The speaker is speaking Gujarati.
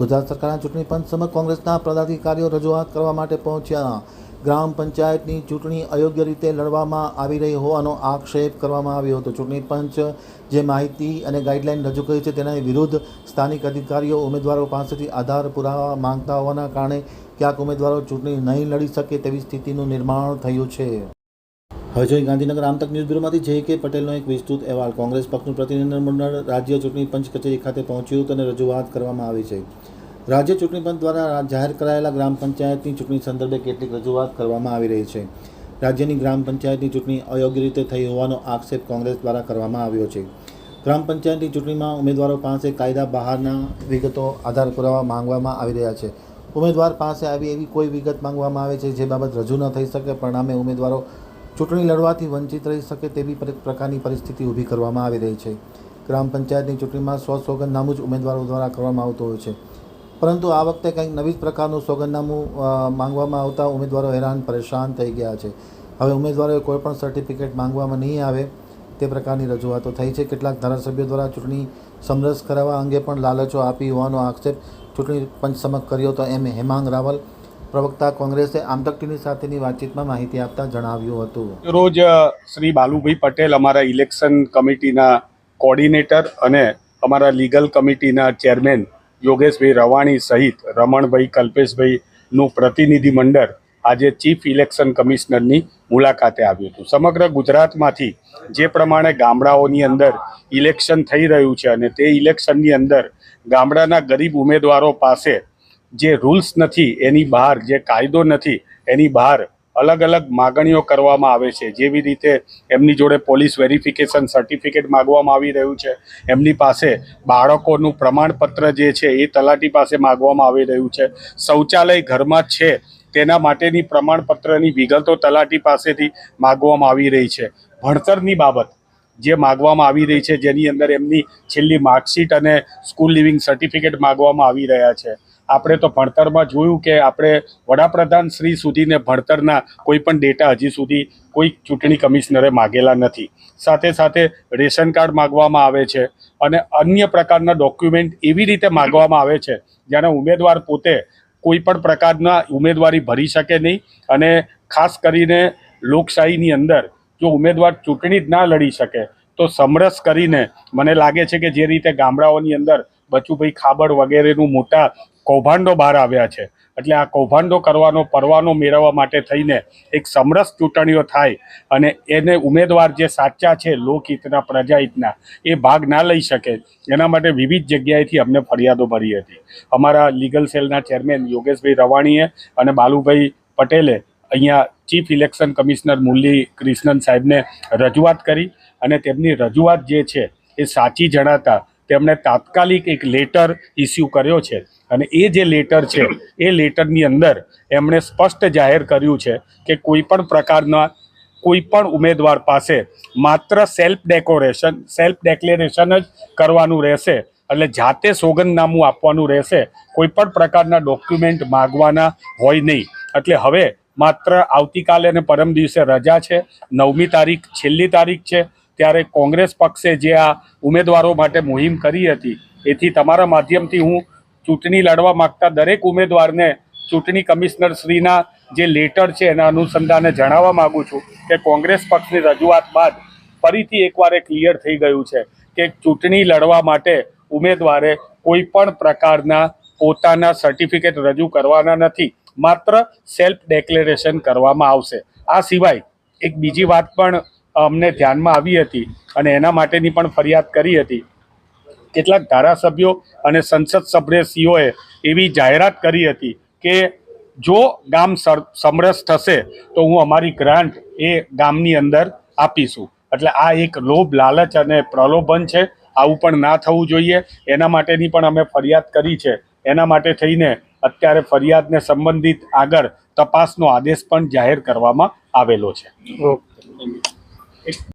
ગુજરાત સરકારના ચૂંટણી પંચ સમક્ષ કોંગ્રેસના પદાધિકારીઓ રજૂઆત કરવા માટે પહોંચ્યા. ગ્રામ પંચાયતની ચૂંટણી અયોગ્ય રીતે લડવામાં આવી રહી હોવાનો આક્ષેપ કરવામાં આવ્યો હતો. ચૂંટણી પંચ જે માહિતી અને ગાઈડલાઇન રજૂ કરી છે તેના વિરુદ્ધ સ્થાનિક અધિકારીઓ, ઉમેદવારો પાસેથી આધાર પુરાવા માંગતા હોવાના કારણે ક્યાંક ઉમેદવારો ચૂંટણી નહીં લડી શકે તેવી સ્થિતિનું નિર્માણ થયું છે. હવે જોઈએ ગાંધીનગર આમતક ન્યૂઝ બ્યુરોમાંથી જે કે પટેલનો એક વિસ્તૃત અહેવાલ. કોંગ્રેસ પક્ષનું પ્રતિનિધિ મંડળ રાજ્ય ચૂંટણી પંચ કચેરી ખાતે પહોંચ્યું હતું અને રજૂઆત કરવામાં આવી છે. રાજ્ય ચૂંટણી પંચ દ્વારા જાહેર કરાયેલા ગ્રામ પંચાયતની ચૂંટણી સંદર્ભે કેટલીક રજૂઆત કરવામાં આવી રહી છે. રાજ્યની ગ્રામ પંચાયતની ચૂંટણી અયોગ્ય રીતે થઈ હોવાનો આક્ષેપ કોંગ્રેસ દ્વારા કરવામાં આવ્યો છે. ગ્રામ પંચાયતની ચૂંટણીમાં ઉમેદવારો પાસે કાયદા બહારના વિગતો આધાર પુરાવા માંગવામાં આવી રહ્યા છે. ઉમેદવાર પાસે આવી એવી કોઈ વિગત માંગવામાં આવે છે જે બાબત રજૂ ન થઈ શકે. પરિણામે ઉમેદવારો ચૂંટણી લડવાથી વંચિત રહી શકે તેવી પ્રકારની પરિસ્થિતિ ઊભી કરવામાં આવી રહી છે. ગ્રામ પંચાયતની ચૂંટણીમાં સ્વ સોગંદનામું જ ઉમેદવારો દ્વારા કરવામાં આવતું હોય છે. પરંતુ આ વખતે કંઈક નવી જ પ્રકારનું સોગંદનામું માંગવામાં આવતા ઉમેદવારો હેરાન, પરેશાન થઈ ગયા છે. હવે ઉમેદવારોએ કોઈપણ સર્ટિફિકેટ માંગવામાં નહીં આવે તે પ્રકારની રજૂઆતો થઈ છે. કેટલાક ધારાસભ્યો દ્વારા ચૂંટણી સમરસ કરાવવા અંગે પણ લાલચો આપી હોવાનો આક્ષેપ ચૂંટણી પંચ સમક્ષ કર્યો તો એમ હેમાંગ રાવલ પ્રવક્તા કોંગ્રેસે આમતક ટીવી સાથેની વાતચીતમાં માહિતી આપતા જણાવ્યું હતું. રોજ શ્રી બાલુભાઈ પટેલ અમારા ઇલેક્શન કમિટીના કોર્ડિનેટર અને અમારા લીગલ કમિટીના ચેરમેન યોગેશભાઈ રવાણી સહિત રમણભાઈ કલ્પેશભાઈનું પ્રતિનિધિ મંડળ આજે ચીફ ઇલેક્શન કમિશનરની મુલાકાતે આવ્યું હતું. સમગ્ર ગુજરાતમાંથી જે પ્રમાણે ગામડાઓની અંદર ઇલેક્શન થઈ રહ્યું છે અને તે ઇલેક્શનની અંદર ગામડાના ગરીબ ઉમેદવારો પાસે જે રૂલ્સ નથી, એની બહાર જે કાયદો નથી, એની બહાર અલગ અલગ માગણીઓ કરવામાં આવે છે. જેવી રીતે એમની જોડે પોલીસ વેરિફિકેશન સર્ટિફિકેટ માગવામાં આવી રહ્યું છે. એમની પાસે બાળકોનું પ્રમાણપત્ર જે છે, એ તલાટી પાસે માગવામાં આવી રહ્યું છે. શૌચાલય ઘરમાં છે, તેના માટેની પ્રમાણપત્રની વિગતો તલાટી પાસેથી માગવામાં આવી રહી છે. ભણતરની બાબત જે માગવામાં આવી રહી છે, જેની અંદર એમની છેલ્લી માર્કશીટ અને સ્કૂલ લિવિંગ સર્ટિફિકેટ માગવામાં આવી રહ્યા છે. આપણે તો ભણતરમાં જોયું કે આપણે વડાપ્રધાન શ્રી સુધીને ભણતરના કોઈ પણ ડેટા હજી સુધી કોઈ ચૂંટણી કમિશનરે માગેલા નથી. સાથે સાથે રેશન કાર્ડ માગવામાં આવે છે અને અન્ય પ્રકારના ડોક્યુમેન્ટ એવી રીતે માગવામાં આવે છે જેને ઉમેદવાર પોતે કોઈ પણ પ્રકારના ઉમેદવારી ભરી શકે નહીં અને ખાસ કરીને લોકશાહીની અંદર જો ઉમેદવાર ચૂંટણી જ ના લડી શકે તો સમરસ કરીને મને લાગે છે કે જે રીતે ગામડાઓની અંદર બચુભાઈ ખાબડ વગેરેનું મોટા કૌભાંડો બહાર આવ્યા છે. એટલે આ કૌભાંડો કરવાનો, પરવાનો મેળવવા માટે થઈને એક સમરસ ચૂંટણીઓ થાય અને એને ઉમેદવાર જે સાચા છે, લોકહિતના, પ્રજાહિતના, એ ભાગ ના લઈ શકે. એના માટે વિવિધ જગ્યાએથી અમને ફરિયાદો ભરી હતી. અમારા લીગલ સેલના ચેરમેન યોગેશભાઈ રવાણીએ અને બાલુભાઈ પટેલે અહીંયા chief election commissioner Murali Krishnan સાહેબને રજૂઆત કરી અને તેમની રજૂઆત જે છે એ સાચી જણાતા તેમણે તાત્કાલિક એક લેટર ઇસ્યુ કર્યો છે. અને એ જે લેટર છે, એ લેટરની અંદર એમણે સ્પષ્ટ જાહેર કર્યું છે કે કોઈ પણ પ્રકારના કોઈપણ ઉમેદવાર પાસે માત્ર સેલ્ફ ડેકોરેશન સેલ્ફ ડેક્લેરેશન જ કરવાનું રહેશે. એટલે જાતે સોગંદનામું આપવાનું રહેશે. કોઈ પણ પ્રકારના ડોક્યુમેન્ટ માગવાના હોય નહીં. એટલે હવે માત્ર આવતીકાલે અને પરમ દિવસે રજા છે. નવમી તારીખ, છેલ્લી તારીખ છે. ત્યારે કોંગ્રેસ પક્ષે જે આ ઉમેદવારો માટે મુહિમ કરી હતી, એથી તમારા માધ્યમથી હું ચૂંટણી લડવા માગતા દરેક ઉમેદવારને ચૂંટણી કમિશનર શ્રીના જે લેટર છે એના અનુસંધાને જણાવવા માગું છું કે કોંગ્રેસ પક્ષની રજૂઆત બાદ ફરીથી એકવાર એ ક્લિયર થઈ ગયું છે કે ચૂંટણી લડવા માટે ઉમેદવારે કોઈ પણ પ્રકારના પોતાના સર્ટિફિકેટ રજૂ કરવાના નથી, માત્ર સેલ્ફ ડેક્લેરેશન કરવામાં આવશે. આ સિવાય એક બીજી વાત પણ અમને ધ્યાનમાં આવી હતી અને એના માટેની પણ ફરિયાદ કરી હતી. કેટલાક ધારાસભ્યો અને સંસદ સભ્યશ્રીઓએ એવી જાહેરાત કરી હતી કે જો ગામ સમરસ થશે તો હું અમારી ગ્રાન્ટ એ ગામની અંદર આપીશું. એટલે આ એક લોભ, લાલચ અને પ્રલોભન છે. આવું પણ ના થવું જોઈએ. એના માટેની પણ અમે ફરિયાદ કરી છે. એના માટે થઈને અત્યારે ફરિયાદને સંબંધિત આગળ તપાસનો આદેશ પણ જાહેર કરવામાં આવેલો છે. it